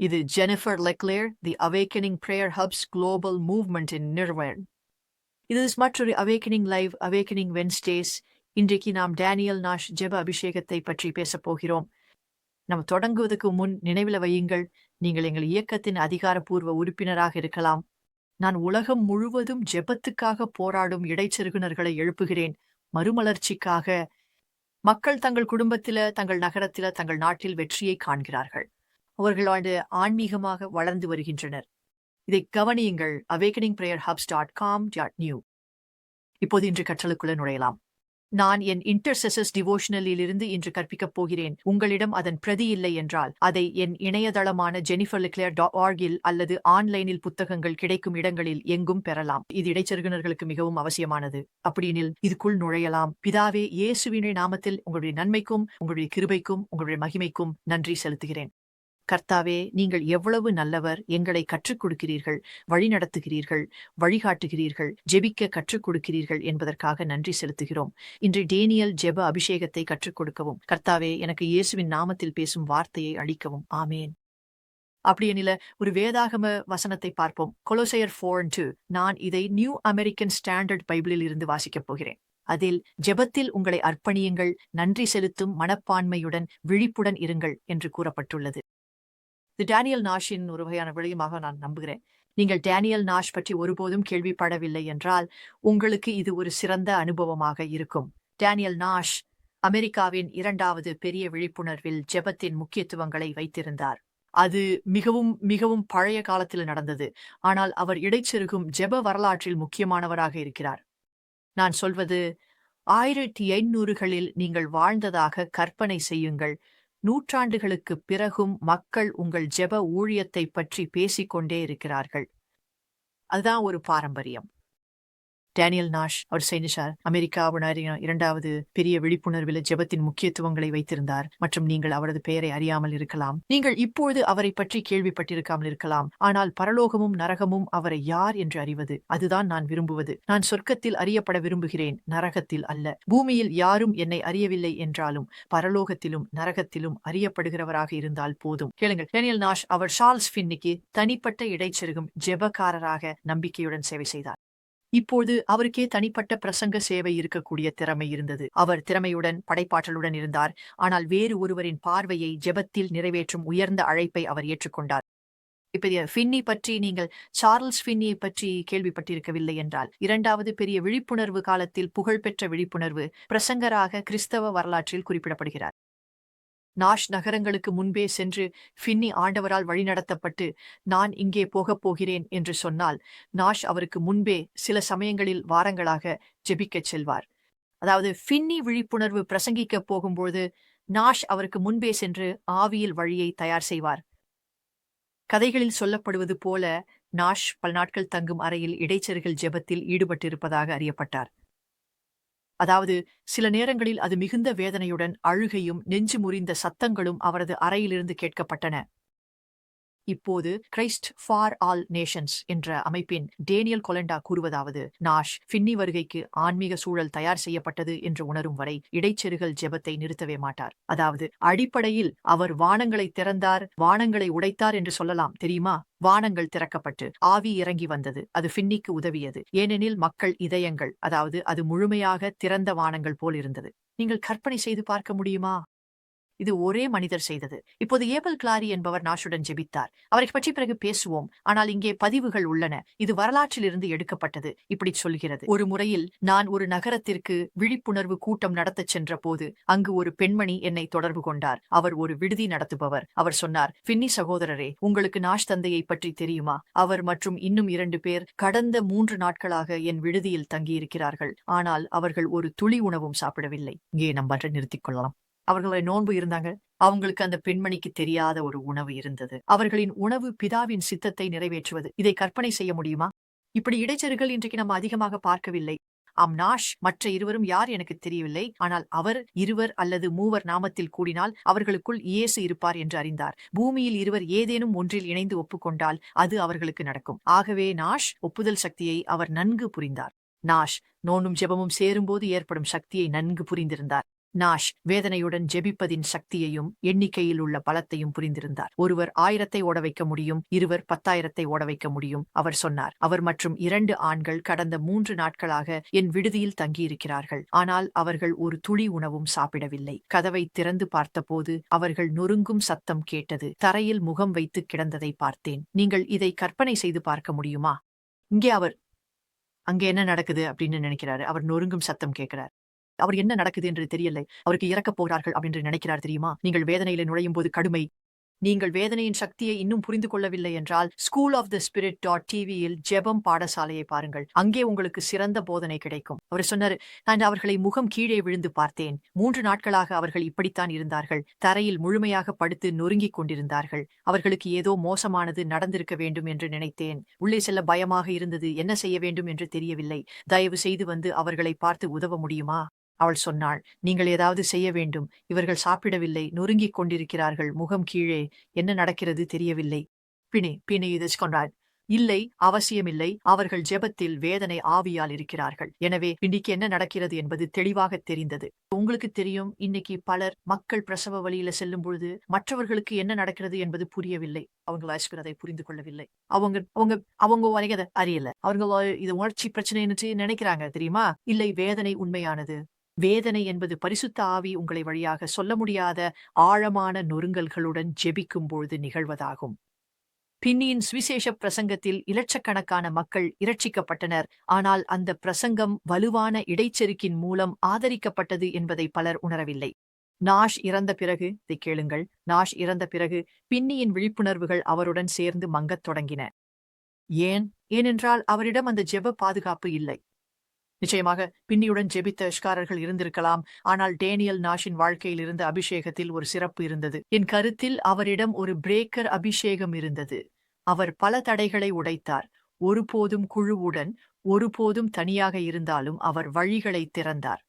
இது Jennifer LeClaire the awakening prayer hubs global மூவ்மெண்டின் நிறுவன் இது மற்றொரு அவேக்கனிங் லைவ் அவேக்கனிங் வென்ஸ்டேஸ் இன்றைக்கு நாம் டேனியல் நாஷ் ஜெப அபிஷேகத்தை பற்றி பேசப் போகிறோம். நாம் தொடங்குவதற்கு முன் நினைவில் வையுங்கள் நீங்கள் எங்கள் இயக்கத்தின் அதிகாரப்பூர்வ உறுப்பினராக இருக்கலாம். நான் உலகம் முழுவதும் ஜெபத்துக்காக போராடும் இடைச்செருகுனர்களை எழுப்புகிறேன். மறுமலர்ச்சிக்காக. மக்கள் தங்கள் குடும்பத்தில தங்கள் நகரத்தில தங்கள் நாட்டில் வெற்றியை காண்கிறார்கள். அவர்கள் ஆண்டு ஆன்மீகமாக வளர்ந்து வருகின்றனர். இதை கவனியுங்கள். Awakening prayer hubs dot com dot new இப்போது இன்று கற்றலுக்குள்ள நுழையலாம். நான் என் இன்டர்செசஸ் டிவோஷனலிலிருந்து இன்று கற்பிக்கப் போகிறேன். உங்களிடம் அதன் பிரதி இல்லை என்றால் அதை என் இணையதளமான ஜெனிஃபர் லிக்லேர் டாட் ஆர்கில் அல்லது ஆன்லைனில் புத்தகங்கள் கிடைக்கும் இடங்களில் எங்கும் பெறலாம். இது இடைச்செருகுனர்களுக்கு மிகவும் அவசியமானது. அப்படியெனில் இதுக்குள் நுழையலாம். பிதாவே இயேசுவினை நாமத்தில் உங்களுடைய நன்மைக்கும் உங்களுடைய கிருபைக்கும் உங்களுடைய மகிமைக்கும் நன்றி செலுத்துகிறேன். கர்த்தாவே நீங்கள் எவ்வளவு நல்லவர் எங்களை கற்றுக் கொடுக்கிறீர்கள் வழிநடத்துகிறீர்கள் வழிகாட்டுகிறீர்கள் ஜெபிக்க கற்றுக் கொடுக்கிறீர்கள் என்பதற்காக நன்றி செலுத்துகிறோம். இன்று டேனியல் ஜெப அபிஷேகத்தை கற்றுக் கொடுக்கவும் கர்த்தாவே எனக்கு இயேசுவின் நாமத்தில் பேசும் வார்த்தையை அளிக்கவும். ஆமேன். அப்படியெனில ஒரு வேதாகம வசனத்தை பார்ப்போம். கொலோசையர் ஃபோர் டூ நான் இதை நியூ அமெரிக்கன் ஸ்டாண்டர்ட் பைபிளில் இருந்து வாசிக்கப் போகிறேன். அதில் ஜெபத்தில் உங்களை அர்ப்பணியுங்கள் நன்றி செலுத்தும் மனப்பான்மையுடன் விழிப்புடன் இருங்கள் என்று கூறப்பட்டுள்ளது. இது டேனியல் நாஷின் ஒரு வகையான விளையமாக நான் நம்புகிறேன். நீங்கள் டேனியல் நாஷ் பற்றி ஒருபோதும் கேள்விப்படவில்லை என்றால் உங்களுக்கு இது ஒரு சிறந்த அனுபவமாக இருக்கும். டேனியல் நாஷ் அமெரிக்காவின் இரண்டாவது பெரிய விழிப்புணர்வில் ஜெபத்தின் முக்கியத்துவங்களை வைத்திருந்தார். அது மிகவும் மிகவும் பழைய காலத்தில் நடந்தது. ஆனால் அவர் இடைச்செருகும் ஜெப வரலாற்றில் முக்கியமானவராக இருக்கிறார். நான் சொல்வது ஆயிரத்தி எண்ணூறுகளில் நீங்கள் வாழ்ந்ததாக கற்பனை செய்யுங்கள். நூற்றாண்டுகளுக்குப் பிறகும் மக்கள் உங்கள் ஜெப ஊழியத்தை பற்றி பேசிக்கொண்டே இருக்கிறார்கள். அதுதான் ஒரு பாரம்பரியம். டேனியல் நாஷ் அவர் செய்தார் அமெரிக்காவினர் இரண்டாவது பெரிய விழிப்புணர்வில் ஜெபத்தின் முக்கியத்துவங்களை வைத்திருந்தார். மற்றும் நீங்கள் அவரது பெயரை அறியாமல் இருக்கலாம். நீங்கள் இப்போது அவரை பற்றி கேள்விப்பட்டிருக்காமல் இருக்கலாம். ஆனால் பரலோகமும் நரகமும் அவரை யார் என்று அறிவது? அதுதான் நான் விரும்புவது. நான் சொர்க்கத்தில் அறியப்பட விரும்புகிறேன். நரகத்தில் அல்ல. பூமியில் யாரும் என்னை அறியவில்லை என்றாலும் பரலோகத்திலும் நரகத்திலும் அறியப்படுகிறவராக இருந்தால் போதும். கேளுங்கள். டேனியல் நாஷ் அவர் ஷால்ஸ் பின்னிக்கு தனிப்பட்ட இடைச்செருகும் ஜெபக்காரராக நம்பிக்கையுடன் சேவை செய்தார். இப்போது அவருக்கே தனிப்பட்ட பிரசங்க சேவை இருக்கக்கூடிய திறமை இருந்தது. அவர் திறமையுடன் படைப்பாற்றலுடன் இருந்தார். ஆனால் வேறு ஒருவரின் பார்வையை ஜெபத்தில் நிறைவேற்றும் உயர்ந்த அழைப்பை அவர் ஏற்றுக்கொண்டார். இப்ப ஃபின்னி பற்றி நீங்கள் சார்ல்ஸ் ஃபின்னியை பற்றி கேள்விப்பட்டிருக்கவில்லை என்றால் இரண்டாவது பெரிய விழிப்புணர்வு காலத்தில் புகழ்பெற்ற விழிப்புணர்வு பிரசங்கராக கிறிஸ்தவ வரலாற்றில் குறிப்பிடப்படுகிறார். நாஷ் நகரங்களுக்கு முன்பே சென்று ஃபின்னி ஆண்டவரால் வழிநடத்தப்பட்டு நான் இங்கே போகப் போகிறேன் என்று சொன்னால் நாஷ் அவருக்கு முன்பே சில சமயங்களில் வாரங்களாக ஜெபிக்கச் செல்வார். அதாவது ஃபின்னி விழிப்புணர்வு பிரசங்கிக்கப் போகும்போது நாஷ் அவருக்கு முன்பே சென்று ஆவியில் வழியை தயார் செய்வார். கதைகளில் சொல்லப்படுவது போல நாஷ் பல நாட்கள் தங்கும் அறையில் இடைச்சர்கள் ஜெபத்தில் ஈடுபட்டிருப்பதாக அறியப்பட்டார். அதாவது சில நேரங்களில் அது மிகுந்த வேதனையுடன் அழுகையும் நெஞ்சு முறிந்த சத்தங்களும் அவரது அறையிலிருந்து கேட்கப்பட்டன. இப்போது கிரைஸ்ட் ஃபார் ஆல் நேஷன்ஸ் என்ற அமைப்பின் டேனியல் கொலண்டா கூறுவதாவது நாஷ் ஃபின்னி வருகைக்கு ஆன்மீக சூழல் தயார் செய்யப்பட்டது என்று உணரும் வரை இடைச்செருகல் ஜெபத்தை நிறுத்தவே மாட்டார். அதாவது அடிப்படையில் அவர் வானங்களை திறந்தார் வானங்களை உடைத்தார் என்று சொல்லலாம் தெரியுமா? வானங்கள் திறக்கப்பட்டு ஆவி இறங்கி வந்தது அது ஃபின்னிக்கு உதவியது. ஏனெனில் மக்கள் இதயங்கள் அதாவது அது முழுமையாக திறந்த வானங்கள் போல் இருந்தது. நீங்கள் கற்பனை செய்து பார்க்க முடியுமா? இது ஒரே மனிதர் செய்தது. இப்போது ஏபல் கிளாரி என்பவர் நாஷுடன் ஜெபித்தார். அவரை பற்றி பிறகு பேசுவோம். ஆனால் இங்கே பதிவுகள் உள்ளன. இது வரலாற்றிலிருந்து எடுக்கப்பட்டது. இப்படி சொல்கிறது. ஒரு முறையில் நான் ஒரு நகரத்திற்கு விழிப்புணர்வு கூட்டம் நடத்தச் சென்ற போது அங்கு ஒரு பெண்மணி என்னை தொடர்பு கொண்டார். அவர் ஒரு விடுதி நடத்துபவர். அவர் சொன்னார் பின்னி சகோதரரே உங்களுக்கு நாஷ் தந்தையை பற்றி தெரியுமா? அவர் மற்றும் இன்னும் இரண்டு பேர் கடந்த மூன்று நாட்களாக என் விடுதியில் தங்கியிருக்கிறார்கள். ஆனால் அவர்கள் ஒரு துளி உணவும் சாப்பிடவில்லை. இங்கே நம்ப நிறுத்திக் கொள்ளலாம். அவர்களை நோன்பு இருந்தாங்க. அவங்களுக்கு அந்த பெண்மணிக்கு தெரியாத ஒரு உணவு இருந்தது. அவர்களின் உணவு பிதாவின் சித்தத்தை நிறைவேற்றுவது. இதை கற்பனை செய்ய முடியுமா? இப்படி இடைச்சர்கள் இன்றைக்கு நம்ம அதிகமாக பார்க்கவில்லை. அம்னாஷ் நாஷ் மற்ற இருவரும் யார் எனக்கு தெரியவில்லை. ஆனால் அவர் இருவர் அல்லது மூவர் நாமத்தில் கூடினால் அவர்களுக்குள் இயேசு இருப்பார் என்று அறிந்தார். பூமியில் இருவர் ஏதேனும் ஒன்றில் இணைந்து ஒப்புக்கொண்டால் அது அவர்களுக்கு நடக்கும். ஆகவே நாஷ் ஒப்புதல் சக்தியை அவர் நன்கு புரிந்தார். நாஷ் நோனும் ஜெபமும் சேரும்போது ஏற்படும் சக்தியை நன்கு புரிந்திருந்தார். நாஷ் வேதனையுடன் ஜெபிப்பதின் சக்தியையும் எண்ணிக்கையில் உள்ள பலத்தையும் புரிந்திருந்தார். ஒருவர் ஆயிரத்தை ஓட வைக்க முடியும் இருவர் பத்தாயிரத்தை ஓட வைக்க முடியும் அவர் சொன்னார். அவர் மற்றும் இரண்டு ஆண்கள் கடந்த மூன்று நாட்களாக என் விடுதியில் தங்கியிருக்கிறார்கள். ஆனால் அவர்கள் ஒரு துளி உணவும் சாப்பிடவில்லை. கதவை திறந்து பார்த்தபோது அவர்கள் நொறுங்கும் சத்தம் கேட்டது. தரையில் முகம் வைத்து கிடந்ததை பார்த்தேன். நீங்கள் இதை கற்பனை செய்து பார்க்க முடியுமா? இங்கே அவர் அங்கே என்ன நடக்குது அப்படின்னு நினைக்கிறாரு. அவர் நொறுங்கும் சத்தம் கேட்கிறார். அவர் என்ன நடக்குது என்று தெரியலை. அவருக்கு இறக்கப் போகிறார்கள் அப்படின்னு நினைக்கிறார் தெரியுமா? நீங்கள் வேதனையில நுழையும் போது கடுமை. நீங்கள் வேதனையின் சக்தியை இன்னும் புரிந்து கொள்ளவில்லை என்றால் school of the spirit dot டிவியில் ஜெபம் பாடசாலையை பாருங்கள். அங்கே உங்களுக்கு சிறந்த போதனை கிடைக்கும். அவர் சொன்னார் நான் அவர்களை முகம் கீழே விழுந்து பார்த்தேன். மூன்று நாட்களாக அவர்கள் இப்படித்தான் இருந்தார்கள். தரையில் முழுமையாக படுத்து நொறுங்கிக் கொண்டிருந்தார்கள். அவர்களுக்கு ஏதோ மோசமானது நடந்திருக்க வேண்டும் என்று நினைத்தேன். உள்ளே செல்ல பயமாக இருந்தது. என்ன செய்ய வேண்டும் என்று தெரியவில்லை. தயவு செய்து வந்து அவர்களை பார்த்து உதவ முடியுமா? அவள் சொன்னாள். நீங்கள் ஏதாவது செய்ய வேண்டும். இவர்கள் சாப்பிடவில்லை. நொறுங்கிக் கொண்டிருக்கிறார்கள். முகம் கீழே என்ன நடக்கிறது தெரியவில்லை. பிணை பிணை இது கொண்டாள் இல்லை அவசியமில்லை. அவர்கள் ஜெபத்தில் வேதனை ஆவியால் இருக்கிறார்கள். எனவே இன்னைக்கு என்ன நடக்கிறது என்பது தெளிவாக தெரிந்தது. உங்களுக்கு தெரியும் இன்னைக்கு பலர் மக்கள் பிரசவ வழியில செல்லும் பொழுது மற்றவர்களுக்கு என்ன நடக்கிறது என்பது புரியவில்லை. அவங்க ஐஸ்வர் அதை புரிந்து கொள்ளவில்லை. அவங்க அவங்க அவங்க வரையத அறியல. அவங்க இது உணர்ச்சி பிரச்சனை நினைக்கிறாங்க தெரியுமா? இல்லை வேதனை உண்மையானது. வேதனை என்பது பரிசுத்த ஆவி உங்களை வழியாக சொல்ல முடியாத ஆழமான நொறுங்கல்களுடன் ஜெபிக்கும் பொழுது நிகழ்வதாகும். பின்னியின் சுவிசேஷ பிரசங்கத்தில் இலட்சக்கணக்கான மக்கள் இரட்சிக்கப்பட்டனர். ஆனால் அந்த பிரசங்கம் வலுவான இடைச்செருக்கின் மூலம் ஆதரிக்கப்பட்டது என்பதை பலர் உணரவில்லை. நாஷ் இறந்த பிறகு இதை கேளுங்கள் நாஷ் இறந்த பிறகு பின்னியின் விழிப்புணர்வுகள் அவருடன் சேர்ந்து மங்கத் தொடங்கின. ஏன்? ஏனென்றால் அவரிடம் அந்த ஜெப பாதுகாப்பு இல்லை. நிச்சயமாக பின்னியுடன் ஜெபித்த இஷ்காரர்கள் இருந்திருக்கலாம். ஆனால் டேனியல் நாஷின் வாழ்க்கையில் இருந்த அபிஷேகத்தில் ஒரு சிறப்பு இருந்தது. என் கருத்தில் அவரிடம் ஒரு பிரேக்கர் அபிஷேகம் இருந்தது. அவர் பல தடைகளை உடைத்தார். ஒருபோதும் குழுவுடன் ஒருபோதும் தனியாக இருந்தாலும் அவர் வழிகளை திறந்தார்.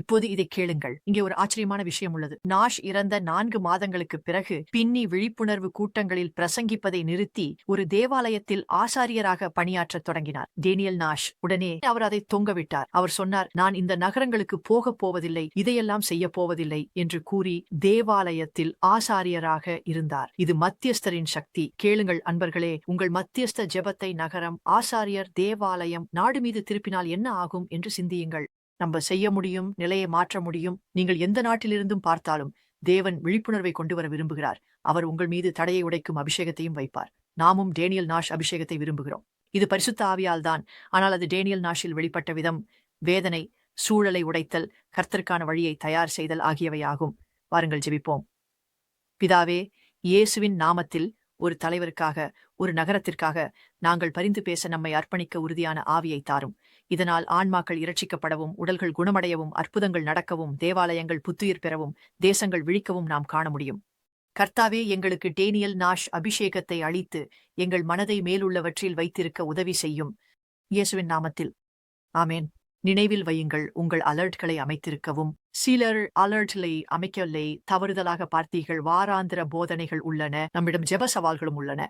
இப்போது இதை கேளுங்கள். இங்கே ஒரு ஆச்சரியமான விஷயம் உள்ளது. நாஷ் இறந்த நான்கு மாதங்களுக்கு பிறகு பின்னி விழிப்புணர்வு கூட்டங்களில் பிரசங்கிப்பதை நிறுத்தி ஒரு தேவாலயத்தில் ஆசாரியராக பணியாற்றத் தொடங்கினார். டேனியல் நாஷ் உடனே அவர் அதை தொங்கவிட்டார். அவர் சொன்னார் நான் இந்த நகரங்களுக்கு போகப் போவதில்லை இதையெல்லாம் செய்ய போவதில்லை என்று கூறி தேவாலயத்தில் ஆசாரியராக இருந்தார். இது மத்தியஸ்தரின் சக்தி. கேளுங்கள் அன்பர்களே உங்கள் மத்தியஸ்த ஜெபத்தை நகரம் ஆசாரியர் தேவாலயம் நாடு மீது திருப்பினால் என்ன ஆகும் என்று சிந்தியுங்கள். நம்ம செய்ய முடியும் நிலையை மாற்ற முடியும். நீங்கள் எந்த நாட்டிலிருந்தும் பார்த்தாலும் தேவன் விழிப்புணர்வை கொண்டு வர விரும்புகிறார். அவர் உங்கள் மீது தடையை உடைக்கும் அபிஷேகத்தையும் வைப்பார். நாமும் டேனியல் நாஷ் அபிஷேகத்தை விரும்புகிறோம். இது பரிசுத்த ஆவியால் தான். ஆனால் அது டேனியல் நாஷில் வெளிப்பட்ட விதம். வேதனை சூழலை உடைத்தல் கர்த்தருக்கான வழியை தயார் செய்தல் ஆகியவையாகும். வாருங்கள் ஜெபிப்போம். பிதாவே இயேசுவின் நாமத்தில் ஒரு தலைவருக்காக ஒரு நகரத்திற்காக நாங்கள் பரிந்து பேச நம்மை அர்ப்பணிக்க உறுதியான ஆவியை தாரும். இதனால் ஆன்மாக்கள் இரட்சிக்கப்படவும் உடல்கள் குணமடையவும் அற்புதங்கள் நடக்கவும் தேவாலயங்கள் புத்துயிர் பெறவும் தேசங்கள் விழிக்கவும் நாம் காண முடியும். கர்த்தாவே எங்களுக்கு டேனியல் நாஷ் அபிஷேகத்தை அளித்து எங்கள் மனதை மேலுள்ளவற்றில் வைத்திருக்க உதவி செய்யும். இயேசுவின் நாமத்தில். ஆமேன். நினைவில் வையுங்கள். உங்கள் அலர்ட்களை அமைத்திருக்கவும். சிலர் அலர்ட்லை அமைக்கலை தவறுதலாக பார்த்தீர்கள். வாராந்திர போதனைகள் உள்ளன. நம்மிடம் ஜெப சவால்களும் உள்ளன.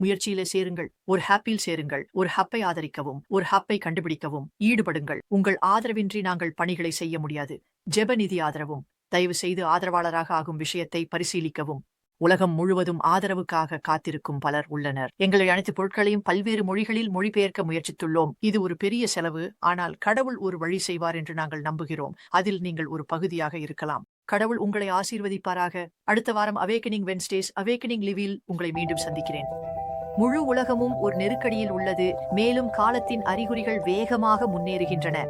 முயற்சியிலே சேருங்கள். ஒரு ஹாப்பில் சேருங்கள். ஒரு ஹப்பை ஆதரிக்கவும். ஒரு ஹப்பை கண்டுபிடிக்கவும். ஈடுபடுங்கள். உங்கள் ஆதரவின்றி நாங்கள் பணிகளை செய்ய முடியாது. ஜெப நிதி ஆதரவும். தயவு செய்து ஆதரவாளராக ஆகும் விஷயத்தை பரிசீலிக்கவும். உலகம் முழுவதும் ஆதரவுக்காக காத்திருக்கும் பலர் உள்ளனர். எங்களை அனைத்து பொருட்களையும் பல்வேறு மொழிகளில் மொழிபெயர்க்க முயற்சித்துள்ளோம். இது ஒரு பெரிய செலவு. ஆனால் கடவுள் ஒரு வழி செய்வார் என்று நாங்கள் நம்புகிறோம். அதில் நீங்கள் ஒரு பகுதியாக இருக்கலாம். கடவுள் உங்களை ஆசீர்வதிப்பாராக. அடுத்த வாரம் அவேக்கனிங் வென்ஸ்டேஸ் அவேக்கனிங் லிவில் உங்களை மீண்டும் சந்திக்கிறேன். முழு உலகமும் ஒரு நெருக்கடியில் உள்ளது. மேலும் காலத்தின் அறிகுறிகள் வேகமாக முன்னேறுகின்றன.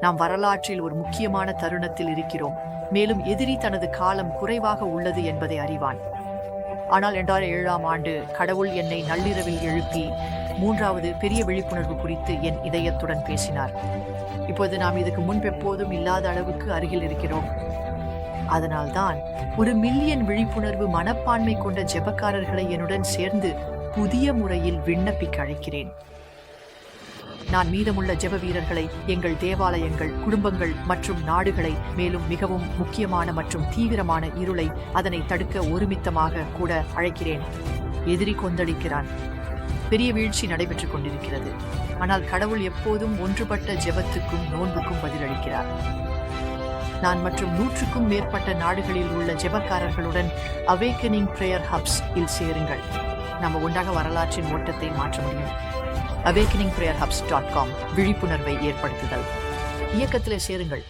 நாம் வரலாற்றில் ஒரு முக்கியமான தருணத்தில் இருக்கிறோம். மேலும் எதிரி தனது காலம் குறைவாக உள்ளது என்பதை அறிவான். ஆனால் இரண்டாயிரம் ஏழாம் ஆண்டு கடவுள் என்னை நள்ளிரவில் எழுப்பி மூன்றாவது பெரிய விழிப்புணர்வு குறித்து என் இதயத்துடன் பேசினார். இப்போது நாம் இதுக்கு முன்பெப்போதும் இல்லாத அளவுக்கு அருகில் இருக்கிறோம். அதனால்தான் ஒரு மில்லியன் விழிப்புணர்வு மனப்பான்மை கொண்ட ஜெபக்காரர்களை என்னுடன் சேர்ந்து புதிய முறையில் விண்ணப்பிக்க அழைக்கிறேன் நான் மீதமுள்ள ஜெப வீரர்களை எங்கள் தேவாலயங்கள் குடும்பங்கள் மற்றும் நாடுகளை மேலும் மிகவும் முக்கியமான மற்றும் தீவிரமான இருளை அதனை தடுக்க ஒருமித்தமாக கூட அழைக்கிறேன். எதிரி கொந்தளிக்கிறான். பெரிய வீழ்ச்சி நடைபெற்றுக் கொண்டிருக்கிறது. ஆனால் கடவுள் எப்போதும் ஒன்றுபட்ட ஜெபத்துக்கும் நோன்புக்கும் பதிலளிக்கிறார். நான் மற்றும் நூற்றுக்கும் மேற்பட்ட நாடுகளில் உள்ள ஜெபக்காரர்களுடன் அவேக்கனிங் பிரேயர் ஹப்ஸ் இல் சேருங்கள். நம்ம ஒன்றாக வரலாற்றின் ஓட்டத்தை மாற்ற முடியும். Awakening prayer hubs dot com விழிப்புணர்வை ஏற்படுத்துதல். இயக்கத்திலே சேருங்கள்.